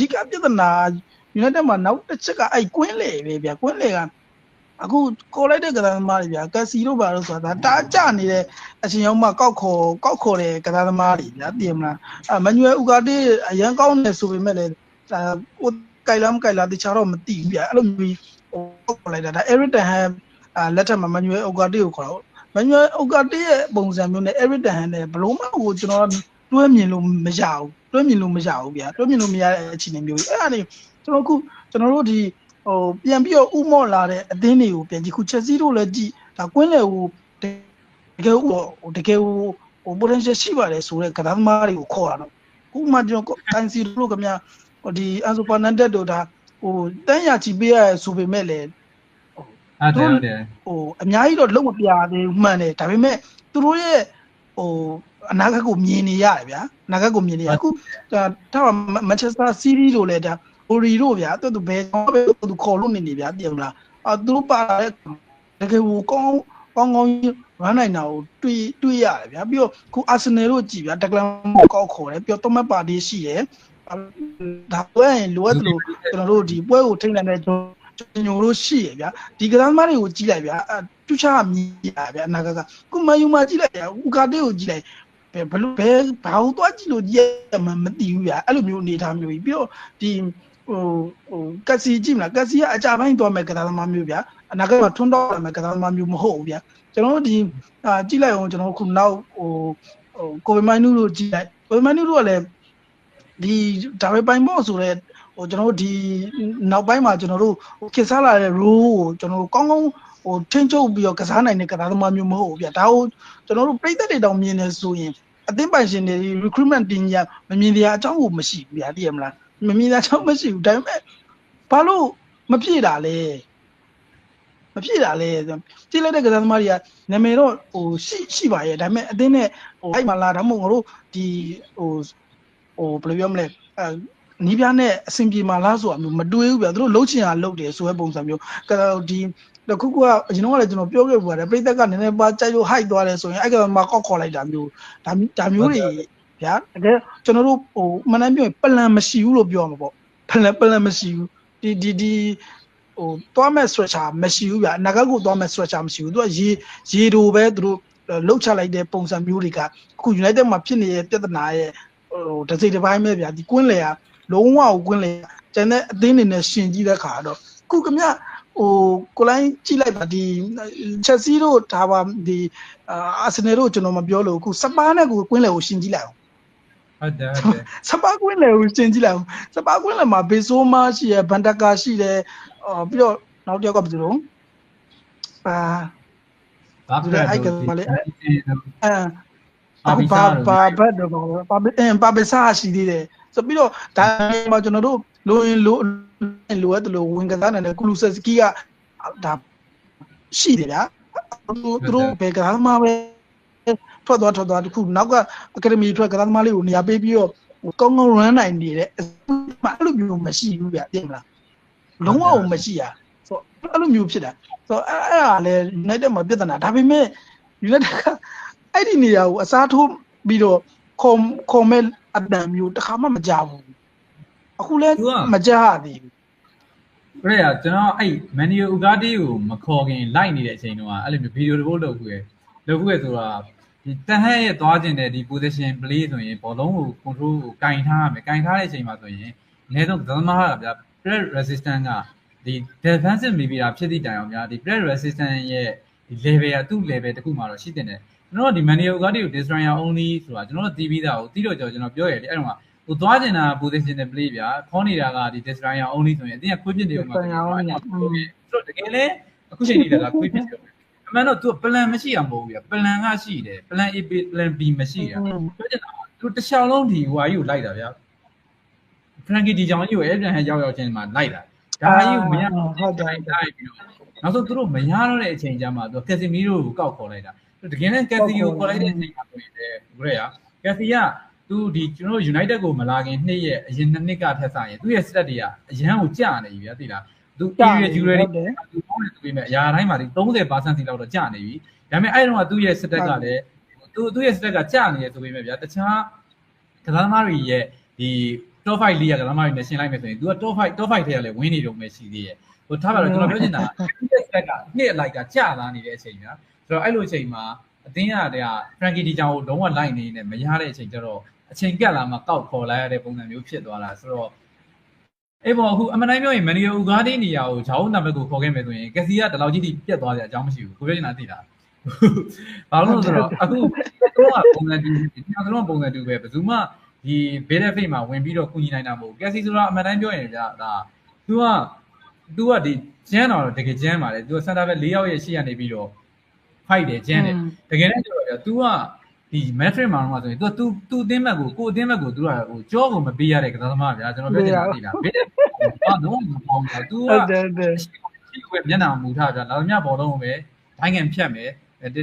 ဓိကပြဿနာ United မှာနောက်တစ်ချက်ကအဲ့ကွင်းလေပဲဗျာကွင်းလေကအခုခေါ်လိုက်တဲ့ကစားသမားတွေဗျာကက်စီတို့ဘာလို့ဆိုတာဒါတားကြနေတဲ့အချိန်ရောက်မှကောက်ခေါ်ကောက်ခေါ်တဲ့ကစားသမားတွေဗျာသိရမလားအမန်နျူယ်ဥကာတေးအရန်ကောင်းနေဆိုပေမဲ့လည်းဒါဟိုကြိုင်လားမကြိုင်လားတခြားတော့မသိဘူးဗျာအဲ့လိုမျိုးဟိုကောက်လိုက်တာဒါ Eric Ten Hag လက်ထက်မှာမန်နျူယ်ဥကာတေးကိုခေါ်တော့မန်နျူယ်ဥကာတေးရဲ့ပုံစံမျိုးနဲ့ Eric Ten Hag နဲ့ဘလို့မှဟိုကျွန်တော် တွဲမြင်လို့မရဘူးတွဲမြင်လို့မရဘူးဗျာတွဲမြင်လို့မရတဲ့အခြေအနေမျိုးကြီးအဲ့ဒါနေကျွန်တော်ခုကျွန်တော်တို့ဒီဟိုပြန်ပြီးတော့ဥမော့လာတဲ့အသင်းတွေကိုပြန်ကြည့်ခုချက်စီတို့လည်းကြည့်ဒါကွင်းလေဟိုတကယ်ဟိုတကယ်ဟိုဟို potential ရှိပါတယ်ဆိုတဲ့ကစားသမားတွေကိုခေါ်တာတော့ခုမှကျွန်တော်ကန်စီတို့ကမြဟိုဒီအန်ဆိုဖာနန်ဒက်တို့ဒါဟိုတန်းရချီပေးရဆိုပေမဲ့လည်းဟုတ်တယ်ဟုတ်တယ်ဟိုအများကြီးတော့လုံးမပြသေးဘူးမှန်တယ်ဒါပေမဲ့သူတို့ရဲ့ဟို အနာဂတ်ကိုမြင်နေရတယ်ဗျာအနာဂတ်ကိုမြင်နေရအခုဒါထားမန်ချက်စတာစီးရီးတို့လည်းဒါဟိုရီတို့ဗျာသူတို့ဘယ်တော့ပဲသူခေါ်လို့နေနေဗျာတည်မလားအာသူတို့ပါလာတဲ့တကယ်ဟိုကောင်းကောင်းကောင်းရန်နိုင်တာကိုတွေ့တွေ့ရတယ်ဗျာပြီးတော့ခုအာဆင်နယ်တို့ကြည်ဗျာတကလန်ကောက်ခေါ်တယ်ပြီးတော့တမတ်ပါတီရှိတယ်ဒါပွဲရင်လိုအပ်တယ်လို့ကျွန်တော်တို့ဒီပွဲကိုထိန်းနိုင်တဲ့ကျွန်တော်တို့ရှိရဗျာဒီကစားသမားတွေကိုကြီးလိုက်ဗျာတူချာမြည်ရဗျာအနာကကခုမယူမကြီးလိုက်ဗျာဥကာတေကိုကြီးလိုက် ဘယ်ဘလို့ဘယ်ဘာလို့တွားကြည့်လို့ကြီးရမှမသိဘူးဗျာအဲ့လိုမျိုးအနေထားမျိုးကြီးပြီးတော့ဒီဟိုဟိုကက်စီကြည့်မလားကက်စီကအကြပိုင်းသွားမယ်ကစားသမားမျိုးဗျာအနာကမှာထွန်းတော့မယ်ကစားသမားမျိုးမဟုတ်ဘူးဗျာကျွန်တော်တို့ဒီအာကြည့်လိုက်အောင်ကျွန်တော်ခုနောက်ဟိုဟိုကိုဗမိုင်းနူတို့ကြည့်လိုက်ကိုဗမိုင်းနူတို့ကလည်းဒီဒါပဲပိုင်ဖို့ဆိုတော့ဟိုကျွန်တော်တို့ဒီနောက်ပိုင်းမှာကျွန်တော်တို့ဟိုခေတ်စားလာတဲ့ role ကိုကျွန်တော်တို့ကောင်းကောင်း ဟိုထင်းချုပ်ပြီးတော့ကစားနိုင်တဲ့ကစားသမားမျိုးမဟုတ်ဘူးဗျာဒါကိုကျွန်တော်တို့ပြည်သက်တွေတောင်မြင်နေဆိုရင်အသင်းပိုင်ရှင်တွေ recruitment တင်ကြမမြင်တဲ့အကြောင်းကိုမရှိဘူးဗျာသိရမလားမမြင်တဲ့အကြောင်းမရှိဘူးဒါပေမဲ့ဘာလို့မပြည့်တာလဲမပြည့်တာလဲကြည့်လိုက်တဲ့ကစားသမားတွေကနာမည်တော့ဟိုရှိရှိပါရဲ့ဒါပေမဲ့အသင်းနဲ့ဟိုအဲ့မှာလာတော့မဟုတ်ငါတို့ဒီဟိုဟိုဘယ်လိုပြောမလဲအဲ နီးပြားနဲ့အဆင်ပြေမှာလားဆိုတာမျိုးမတွေးဘူးဗျာသူတို့လှုပ်ချင်တာလှုပ်တယ်ဆိုတဲ့ပုံစံမျိုးကဒီတခုခုကအရင်တော့လည်းကျွန်တော်ပြောခဲ့ပူပါတယ်ပြိသက်ကနည်းနည်းပါကြိုက်လို့ high သွားတယ်ဆိုရင်အဲ့ကမှာကောက်ခေါ်လိုက်တာမျိုးဒါဒါမျိုးတွေဗျာတကယ်ကျွန်တော်တို့ဟိုမနှမ်းပြောရင်ပလန်မရှိဘူးလို့ပြောမှာပေါ့ပလန်ပလန်မရှိဘူးဒီဒီဒီဟိုသွားမဲ့ stretcher မရှိဘူးဗျာအနာဂတ်ကိုသွားမဲ့ stretcher မရှိဘူးသူကရေရေတိုပဲသူတို့လှုပ်ချလိုက်တဲ့ပုံစံမျိုးတွေကအခု United မှာဖြစ်နေတဲ့ပြဿနာရဲ့ဟိုတစ်စိတ်တစ်ပိုင်းပဲဗျာဒီကွင်းလေက လုံးဝကိုကွင်းလေကျန်တဲ့အသင်းတွေနဲ့ရှင်ကြည့်တဲ့ခါတော့ခုကမြဟိုကိုလိုင်းကြည့်လိုက်ပါဒီချက်စီတို့ဒါပါဒီအာဆင်နယ်တို့ကျွန်တော်မပြောလို့အခုစပါးနဲ့ကိုကွင်းလေကိုရှင်ကြည့်လိုက်အောင်ဟုတ်တယ်ဟုတ်တယ်စပါးကွင်းလေကိုရှင်ကြည့်လိုက်အောင်စပါးကွင်းလေမှာဘေဆိုးမရှိရဘန်တကာရှိတယ်အော်ပြီးတော့နောက်တစ်ယောက်ကဘယ်လိုအာဘာဖြစ်လဲအဲ့ကမလေးအဲ ပါပီဘာစာဘာဘတ်တော့ဘာဘအင်းဘာပစာရှိသေးတယ်ဆိုပြီးတော့ဒါမှကျွန်တော်တို့လိုရင်လိုလိုရတယ်လို့ဝင်ကစားနေတဲ့ကုလူဆက်စကီကဒါရှိတယ်ဗျာသူတို့ဘယ်ကစားမှာပဲထွက်သွားထွက်သွားတခုနောက်ကအကယ်ဒမီထွက်ကစားသမားလေးကိုနေရာပေးပြီးတော့ကောင်းကောင်း run နိုင်နေတဲ့မအဲ့လိုမျိုးမရှိဘူးဗျသိမလားလုံးဝမရှိရဆိုအဲ့လိုမျိုးဖြစ်တာဆိုအဲ့အဲ့ဒါလည်း United မှာပြဿနာဒါပေမဲ့ United က အဲ့ဒီနေရာကိုအစားထိုးပြီးတော့ခေါ်ခေါ်မဲ့အတန်မျိုးတစ်ခါမှမကြဘူးအခုလည်းမကြသေးဘူးပြရကျွန်တော်အဲ့မန်နီယိုဥကာတီကိုမခေါ်ခင်လိုက်နေတဲ့အချိန်တုန်းကအဲ့လိုမျိုးဗီဒီယိုတစ်ပုတ်လုပ်ခုရလုပ်ခုရဆိုတာဒီတန်ဟက်ရဲ့သွားကျင်တဲ့ဒီ position play ဆိုရင်ဘောလုံးကို control ကိုကင်ထားရမယ်ကင်ထားတဲ့အချိန်မှာဆိုရင်အနည်းဆုံးသသမားကဗျာ press resistance ကဒီ defensive midfielder ဖြစ်သည့်တိုင်အောင်ဗျာဒီ press resistance ရဲ့ဒီ level ကသူ့ level တခုမှတော့ရှိတင်တယ် ကျွန်တော်တို့ဒီ manual ကားတွေကို destroyer only ဆိုတာကျွန်တော်တို့တီးပြီးသားကိုတီးတော့ကျွန်တော်ပြောရတယ်အဲ့တော့ဟိုသွားကျင်တာ position နဲ့ play ဗျာခေါင်းနေတာကဒီ destroyer only ဆိုရင်အတင်းကခွေးပြစ်တွေကိုမှဆိုတော့တကယ်လဲအခုချိန်နေတာကခွေးပြစ်တွေအမှန်တော့ तू plan မရှိအောင်မဟုတ်ဘူးဗျာ plan ကရှိတယ် plan A plan B မရှိတာပြောချင်တာ तू တစ်ချောင်းလုံးဒီဟိုဟာကြီးကိုလိုက်တာဗျာ Frankie ဒီကြောင်ကြီးကိုအဲ့ပြန်ဟန်ရောက်ရောက်ချင်းမှာလိုက်တာဒါကြီးကိုမရဟုတ်တယ်တိုက်ပြီးတော့နောက်ဆုံးသူတို့မရတော့တဲ့အချိန်ကျမှသူကက်စီမီရိုကိုကောက်ခေါ်လိုက်တာ တကယ်နဲ့ကက်စီကိုခေါ်လိုက်တဲ့အချိန်မှာဆိုရင်လေဘယ်ရကက်စီကသူဒီကျွန်တော် United ကိုမလာခင်နှစ်ရဲ့အရင်နှစ်နှစ်ကထက်ဆိုင်ရင်သူ့ရဲ့ stat တွေကအရန်ကိုကျနေပြီဗျာသိလားသူ area jewelry တွေသူပေါင်းနေသူပြင်မဲ့အရာတိုင်းမှာဒီ30%စီလောက်တော့ကျနေပြီဒါပေမဲ့အဲ့တော့သူ့ရဲ့ stat ကလည်းသူသူ့ရဲ့ stat ကကျနေတယ်ဆိုပေမဲ့ဗျာတခြားကစားသမားတွေရဲ့ဒီဟ top 5လေးရကသမားတွေနဲ့ရှင်းလိုက်မယ်ဆိုရင် तू က top 5 top 5ထဲကလည်းဝင်းနေတော့မယ်ရှိသေးရဲ့ဟိုထားပါတော့ကျွန်တော်ပြောချင်တာဆက်ကနှစ်အလိုက်ကကြာလာနေတဲ့အချိန်ညာ ဆိုတော့အဲ့လိုအချိန်မှာအတင်းရတဲ့ Frankie ဒီကြောင်ကိုလုံးဝလိုက်နေနေမရတဲ့အချိန်ကျတော့အချိန်ကက်လာမှကောက်ခေါ်လိုက်ရတဲ့ပုံစံမျိုးဖြစ်သွားတာဆိုတော့အေးပေါ့အခုအမှန်တိုင်းပြောရင်မနီယိုဥကားဒီနေရာကိုဂျောင်းနံပါတ်ကိုခေါ်ခဲ့မယ်ဆိုရင်ကက်စီကဒီလောက်ကြီးပြတ်သွားကြအကြောင်းမရှိဘူးကိုပြောချင်တာသိလားဘာလို့လဲဆိုတော့အခုတော့ပုံစံတူဒီမှာတော့ပုံစံတူပဲဘယ်သူမှဒီဘေးတဲ့ဖိတ်မှာဝင်ပြီးတော့ကုညီနိုင်တာမဟုတ်ကက်စီဆိုတာအမှန်တိုင်းပြောရင်ကြာဒါ तू က तू ကဒီကျန်းတော့တကယ်ကျန်းပါလေ तू စန်တာဘက်၄ယောက်ရဲ့ရှေ့ကနေပြီးတော့ fight တယ်ကျန်းတယ်တကယ်လည်းကျတော့ तू ကဒီ metric မှာတော့ဆိုရင် तू तू तू အသင်းဘက်ကိုကိုအသင်းဘက်ကို तू ကဟိုကြောကိုမပေးရတဲ့ကစားသမားဗျာကျွန်တော်ပြောချင်တာသိလားဘေးတဲ့ဘာတော့မပေါင်းဘူး तू က ဟုတ်တယ်ဟုတ်တယ် ရှိခွေမျက်နှာမူထားဗျာလာသမျှဘောလုံးကိုပဲဒိုင်းငံဖြတ်မယ်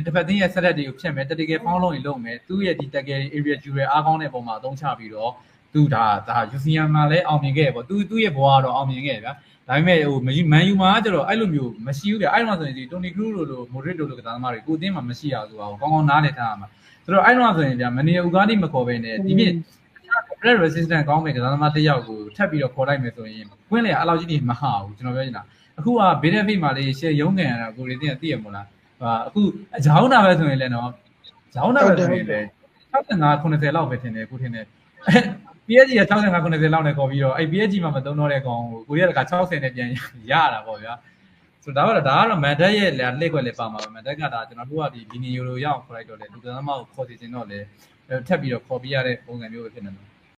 တစ်ဖက်တင်းရဲ့ဆက်ရက်တွေကိုဖြတ်မယ်တတိကယ်ဖောင်းလုံးကြီးလုပ်မယ်သူ့ရဲ့ဒီတကယ် area jewel အားကောင်းတဲ့ပုံမှာအသုံးချပြီးတော့ သူဒါဒါ UCM မှာလည်းအောင်မြင်ခဲ့ပေါ့သူသူ့ရဲ့ဘဝကတော့အောင်မြင်ခဲ့ဗျာဒါပေမဲ့ဟိုမန်ယူမှာကျတော့အဲ့လိုမျိုးမရှိဘူးဗျအဲ့လိုဆိုရင်ဒီတိုနီကရူးလိုလိုမိုဒရစ်လိုလိုကစားသမားတွေကိုအသင်းမှာမရှိရဆိုတာကိုကောင်းကောင်းနားလည်ထားရမှာဆိုတော့အဲ့လိုဆိုရင်ဗျမနီယာဥကားတိမခေါ်ဘဲနဲ့ဒီပြည့် red resistant ကောင်းမယ်ကစားသမားတစ်ယောက်ကိုထပ်ပြီးတော့ခေါ်လိုက်မယ်ဆိုရင်ကွင်းလေအဲ့လောက်ကြီးနေမဟာဘူးကျွန်တော်ပြောနေတာအခုက benefit မှာလေးရှယ်ရုံးကန်ရတာကိုရီတင်သိရမို့လားဟာအခုအကြောင်းတာပဲဆိုရင်လည်းနော်ကြောင်းတာပဲဆိုရင်လည်း65 90လောက်ပဲထင်တယ်ကိုထင်တယ် PSG က65 90လောက်နဲ့ခေါ်ပြီးတော့အဲ့ PSG မှာမသုံးတော့တဲ့ကောင်ကိုကိုရီးယားက60နဲ့ပြန်ရတာပေါ့ဗျာဆိုတော့ဒါကတော့ဒါကတော့မန်တက်ရဲ့လက်ခွက်လေးပါမှာပဲမန်တက်ကဒါကျွန်တော်တို့ကဒီလီနီယိုလိုရအောင်ခေါ်လိုက်တော့လေလူကစားသမားကိုခေါ်စီခြင်းတော့လေထပ်ပြီးတော့ခေါ်ပြရတဲ့ပုံစံမျိုးပဲဖြစ်နေတယ်